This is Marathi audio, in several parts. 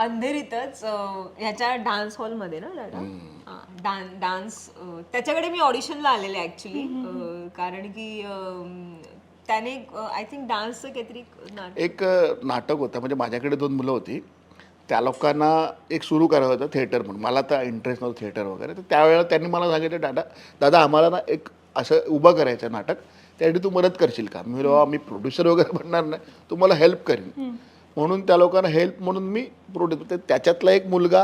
अंधेरीतच अं, ह्याच्या डान्स हॉलमध्ये ना दादा डान्स त्याच्याकडे मी ऑडिशनला आलेले ऍक्च्युली कारण की अं, त्याने आय थिंक डान्सचं काहीतरी नाटक एक अ, नाटक होतं. म्हणजे माझ्याकडे दोन मुलं होती. त्या लोकांना एक सुरू करायचं होतं थिएटर म्हणून. मला तर इंटरेस्ट नव्हतं थिएटर वगैरे. तर त्यावेळेला त्यांनी मला सांगितलं दादा दादा आम्हाला ना एक असं उभं करायचं आहे नाटक. त्यासाठी तू मदत करशील का? मी म्हणलो, "बाबा, मी प्रोड्युसर वगैरे बनणार नाही. तू मला हेल्प करीन म्हणून त्या लोकांना हेल्प म्हणून मी प्रोड्युस त्याच्यातला एक मुलगा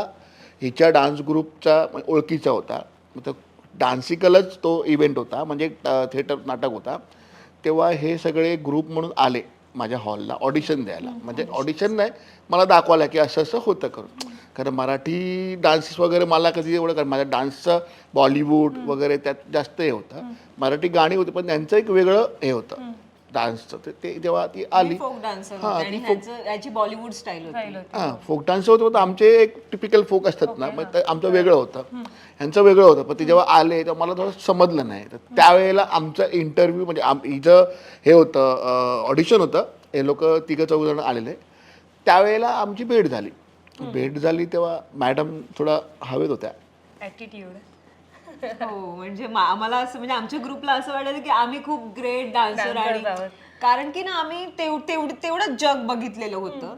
हिच्या डान्स ग्रुपचा ओळखीचा होता. मग तो डान्सिकलच तो इव्हेंट होता म्हणजे थिएटर नाटक होता. तेव्हा हे सगळे ग्रुप म्हणून आले माझ्या हॉलला ऑडिशन द्यायला. म्हणजे ऑडिशन नाही मला दाखवायला की असं असं होतं करून. कारण मराठी डान्सेस वगैरे मला कधी एवढं कारण माझ्या डान्सचं बॉलिवूड वगैरे त्यात जास्त हे होतं. मराठी गाणी होती पण त्यांचं एक वेगळं हे होतं. डान्सचं ते- ते जेव्हा ती आली फोक डान्सर हा, आणि ह्याचं याची बॉलिवूड स्टाईल होती. हां फोक डान्स होतं होतं आमचे एक टिपिकल फोक असतात ना मग ते आमचं वेगळं होतं. ह्यांचं वेगळं होतं पण ते जेव्हा आले तेव्हा मला थोडं समजलं नाही. तर त्यावेळेला आमचं इंटरव्ह्यू म्हणजे आम हिचं हे होतं ऑडिशन होतं हे लोक तिघं चौघ जण आलेले. त्यावेळेला आमची भेट झाली. भेट झाली तेव्हा मॅडम थोडा हवेत होत्या. ऍटिट्यूड हो म्हणजे मा- आम्हाला असं म्हणजे आमच्या ग्रुपला असं वाटायचं की आम्ही खूप ग्रेट डान्सर आणि आहोत. कारण की ना आम्ही तेव तेवढं तेवढं जग बघितलेलं होतं.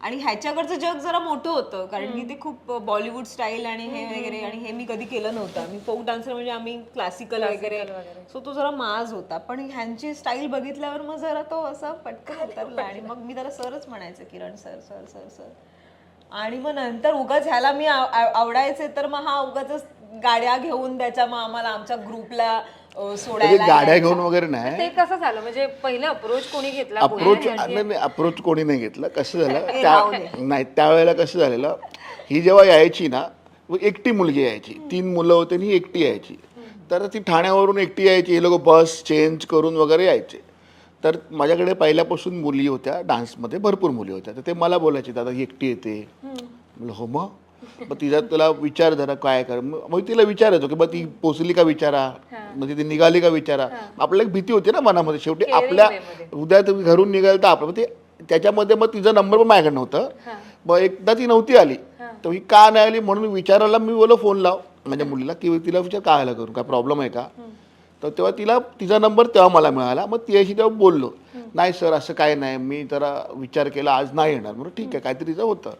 आणि ह्याच्याकडचं जग जरा मोठं होतं कारण की ते खूप बॉलिवूड स्टाईल आणि हे वगैरे आणि हे मी कधी केलं नव्हतं. आम्ही फोक डान्सर म्हणजे आम्ही क्लासिकल वगैरे. सो तो जरा माज होता. पण ह्यांची स्टाईल बघितल्यावर मग जरा तो असा पटकन उतरला आणि मग मी त्याला सरच म्हणायचं Kiran sir sir sir sir. आणि मग नंतर उगाच ह्याला मी आव- आव- आवडायचे तर मग हा उगाच गाड्या घेऊन त्याच्या मग आम्हाला आमच्या ग्रुपला म्हणजे सोडायला गाड्या घेऊन वगैरे नाही. ते कसं झालं? म्हणजे पहिलं अप्रोच कोणी घेतला अप्रोच अप्रोच कोणी नाही घेतलं. कसं झालं? त्या नाही त्यावेळेला कसं झालेलं? ही जेव्हा यायची ना व एकटी मुलगी यायची. तीन मुलं होते आणि ही एकटी यायची. तर ती ठाण्यावरून एकटी यायची. हे लोक बस चेंज करून वगैरे यायचे. तर माझ्याकडे पहिल्यापासून मुली होत्या. डान्समध्ये भरपूर मुली होत्या. तर ते मला बोलायचे दादा ही एकटी येते. म्हणलं हो मग? मग तिचा तुला विचार जरा काय कर. मग मग तिला विचारायचो की बा ती पोचली का विचारा? म्हणजे ती निघाली का विचारा? आपल्याला एक भीती होती ना मनामध्ये. शेवटी आपल्या उद्या तुम्ही घरून निघाल तर आपलं मग ते त्याच्यामध्ये मग तिचा नंबर पण माझ्याकडे नव्हतं. मग एकदा ती नव्हती आली. तर ही का नाही आली म्हणून विचारायला मी बोलो फोन लाव. माझ्या मुलीला की तिला विचार काय आला करून? काय प्रॉब्लेम आहे का? तर तेव्हा तिला तिचा नंबर तेव्हा मला मिळाला. मग तिच्याशी तेव्हा बोललो नाही सर असं काय नाही. मी जरा विचार केला आज नाही येणार. म्हणून ठीक आहे काहीतरी तिचं होतं.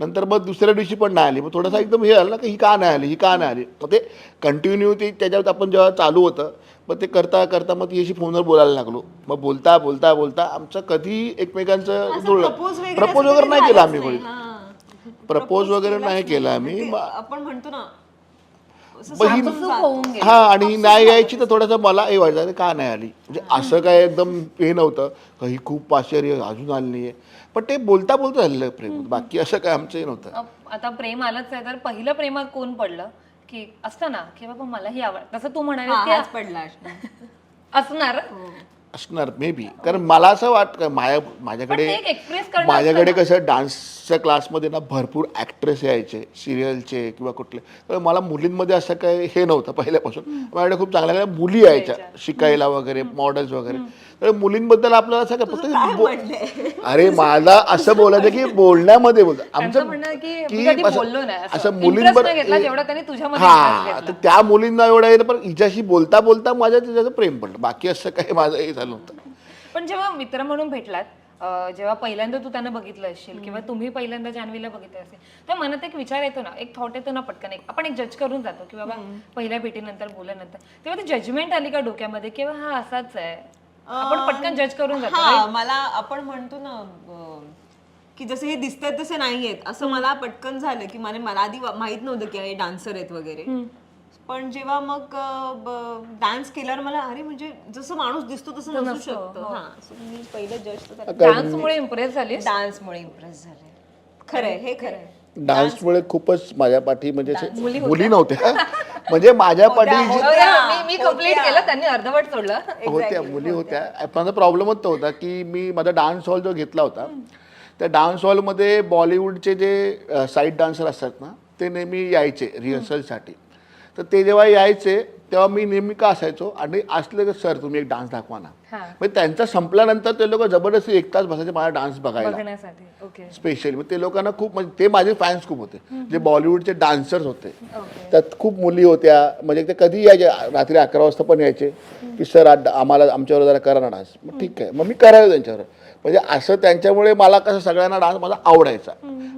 नंतर मग दुसऱ्या दिवशी पण नाही आली. मग थोडासा एकदम हे आलं ना की ही का नाही आली ही का नाही आली? मग ते कंटिन्यू ती त्याच्यावर आपण जेव्हा चालू होतं मग ते करता करता मग तिच्याशी फोनवर बोलायला लागलो. मग बोलता बोलता बोलता आमचं कधी एकमेकांचं जुळलं. प्रपोज वगैरे नाही केलं आम्ही. कोणी. प्रपोज वगैरे नाही केलं आम्ही. ते आपण म्हणतो ना असं ही-. हा आणि ही नाही यायची तर थोडंसं मला हे व्हायचं अरे का नाही आली? म्हणजे असं काय एकदम हे नव्हतं. का ही खूप आश्चर्य अजून आली नाहीये. पण ते बोलता बोलता झालेलं प्रेम बाकी असं काय आमचं हे नव्हतं. आता प्रेम आलंच आहे तर पहिलं प्रेमात कोण पडलं? की असतं ना की बाबा मलाही आवड तसं तू हा, म्हणाले हाच पडला असणार. असणार मे बी कारण मला असं वाटतं माझ्या माझ्याकडे एक्सप्रेस माझ्याकडे कसं डान्सच्या क्लासमध्ये ना भरपूर ॲक्ट्रेस यायचे सिरियलचे किंवा कुठले. तर मला मुलींमध्ये असं काही हे नव्हतं पहिल्यापासून. माझ्याकडे खूप चांगल्या मुली यायच्या. शिकायला वगैरे मॉडेल्स वगैरे. तर मुलींबद्दल आपल्याला असं काय फक्त बो- अरे मला असं बोलायचं की बोलण्यामध्ये बोलतं म्हणणं आहे की मी की कधी असं- बोललो नाही असं. असं Interest मुलींवर नाही घेतला जेवढा त्यांनी तुझ्यामध्ये interest हा घेतला. तर त्या मुलींना एवढं येतं पण हिच्याशी बोलता बोलता माझ्या तिच्याचं प्रेम पडलं. बाकी असं काही माझं हे झालं नव्हतं. पण जेव्हा मित्र म्हणून भेटलात अं, जेव्हा पहिल्यांदा तू त्यांना बघितलं असेल किंवा तुम्ही पहिल्यांदा जान्हवीला बघितलं असेल तर मनात एक विचार येतो ना एक थॉट येतो ना पटकन एक. आपण एक जज करून जातो की बाबा पहिल्या भेटीनंतर बोलल्यानंतर. तेव्हा ती जजमेंट आली का डोक्यामध्ये किंवा हा असाच आहे? आपण पटकन जज करून जातो हा मला आपण म्हणतो ना अं, की जसे हे दिसतात तसे नाहीयेत. असं मला पटकन झालं की मला मला आधी माहीत नव्हतं की हे डान्सर आहेत वगैरे. पण जेव्हा मग डान्स केल्यावर मला अरे म्हणजे जसं माणूस दिसतो तसं नसू शकतं. हा. So मी पहिलं जज डान्समुळे इम्प्रेस झाली डान्समुळे इम्प्रेस झाले. खरंय हे खरंय. डान्समुळे खूपच माझ्या पाठी म्हणजे असे मुली नव्हत्या. म्हणजे माझ्या पाठी जी- मी मी कंप्लीट केलं त्यांनी अर्धवट सोडलं. होत्या मुली होत्या. माझा प्रॉब्लेमच तो होता की मी माझा डान्स हॉल जो घेतला होता त्या डान्स हॉलमध्ये बॉलिवूडचे जे साईड डान्सर असतात ना ते नेहमी यायचे रिहर्सलसाठी तर ते जेव्हा यायचे तेव्हा मी नेहमी का असायचो आणि असले की सर तुम्ही एक डान्स दाखवा ना. मग त्यांचा संपल्यानंतर ते लोक जबरदस्ती एक तास बसायचे माझा डान्स बघायला. स्पेशली मग ते लोकांना खूप म्हणजे ते माझे फॅन्स खूप होते. जे बॉलिवूडचे डान्सर्स होते. त्यात खूप मुली होत्या. म्हणजे ते कधी यायचे? रात्री अकरा वाजता पण यायचे. की सर आम्हाला आमच्यावर जरा करा ना डान्स. मग ठीक आहे. मग मी करायचो त्यांच्यावर. म्हणजे असं त्यांच्यामुळे मला कसं सगळ्यांना डान्स माझा आवडायचा.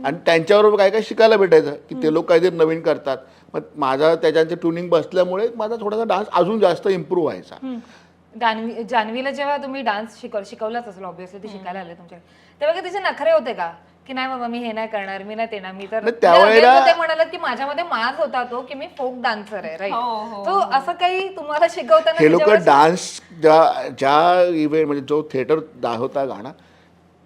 आणि त्यांच्याबरोबर काय काय शिकायला भेटायचं? की ते लोक काहीतरी नवीन करतात. मग माझा त्याच्याचे ट्युनिंग बसल्यामुळे माझा थोडासा डान्स अजून जास्त इम्प्रूव्ह व्हायचा. जान्हवी जान्हवीला जेव्हा तुम्ही डान्स शिकव शिकवलाच असेल ऑब्विसली ती शिकायला आले तुमच्या. तेव्हा काही तिचे नखरे होते का? की नाही बाबा मी हे नाही करणार मी नाही ते ना मी तर नाही, त्यावेळेला- ते म्हणालात की माझ्यामध्ये माज होता तो की मी फोक डान्सर आहे राईट हो, हो, तो असं काही तुम्हाला शिकवताना हे लोक त्याच्यावर- डान्स ज्या ज्या इव्हेंट म्हणजे जो थिएटर होता गाणं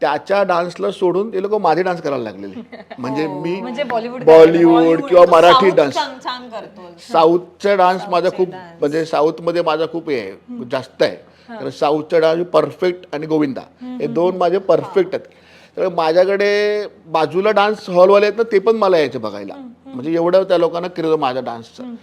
त्याच्या डान्सला सोडून ते लोक माझे डान्स करायला लागलेले. म्हणजे मी म्हणजे बॉलिवूड बॉलिवूड किंवा तो मराठी डान्स. छान छान करतो साऊथचा डान्स माझा खूप म्हणजे साऊथमध्ये माझा खूप हे आहे जास्त आहे. कारण साऊथचा डान्स परफेक्ट आणि गोविंदा. हे दोन माझे परफेक्ट आहेत. तर माझ्याकडे बाजूला डान्स हॉलवाले आहेत ना ते पण मला यायचे बघायला. म्हणजे एवढं त्या लोकांना केलं माझ्या डान्सचं.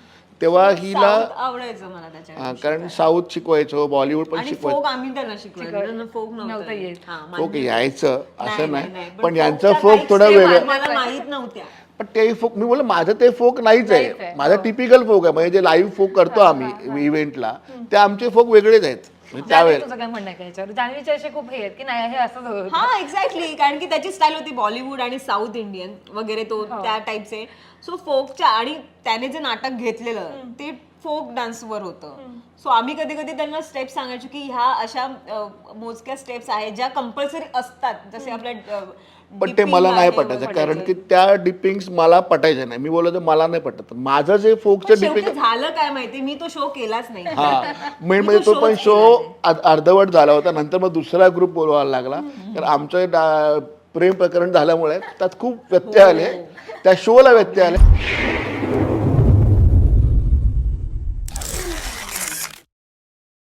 तेव्हा हिला आवडायचं मला त्याच्या हा, कारण साऊथ शिकवायचो बॉलिवूड पण आणि शिकवायचो. फोक आम्ही त्यांना शिकवायचं फोक नव्हतं नव्हतं येत. हा, फोक मान्य. यायचं असं नाही, नाही पण यांचं folkच्या फोक काही थोडं वेगळं आम्हाला माहीत नव्हत्या. पण ते फोक मी बोल माझं ते फोक नाहीच नाहीच आहे, आहे माझं टिपिकल फोक आहे. म्हणजे जे लाईव्ह फोक करतो आम्ही इव्हेंटला ते आमचे फोक वेगळेच आहेत. म्हणजे त्यावेळेला तुझं काय म्हणणं आहे का याच्यावर जान्हवीचे असे खूप हे आहेत की नाही हे असंच होतं. हा एक्झॅक्टली कारण की त्याची स्टाईल होती बॉलिवूड आणि साऊथ इंडियन वगैरे तो हो. त्या टाईपचे सो फोकच्या आणि त्याने जे नाटक घेतलेलं ते फोक डान्सवर होतं. सो आम्ही कधी कधी त्यांना स्टेप्स सांगायचो की ह्या अशा अ, मोजक्या स्टेप्स आहेत ज्या कंपल्सरी असतात. जसे आपल्या पण ते मला नाही पटायचं. कारण की त्या डिपिंग्स मला पटायच्या नाही. मी बोलतो मला नाही पटत. माझं जे फोकचं शेवटी डिपिंग झालं काय माहिती? मी तो शो केलाच नाही. हा. मेन मी म्हणजे तो पण शो अर्धवट झाला होता. नंतर मग दुसरा ग्रुप बोलवायला लागला. तर आमचं डा- प्रेम प्रकरण झाल्यामुळे त्यात खूप व्यत्यय आले. त्या शोला व्यत्यय आले.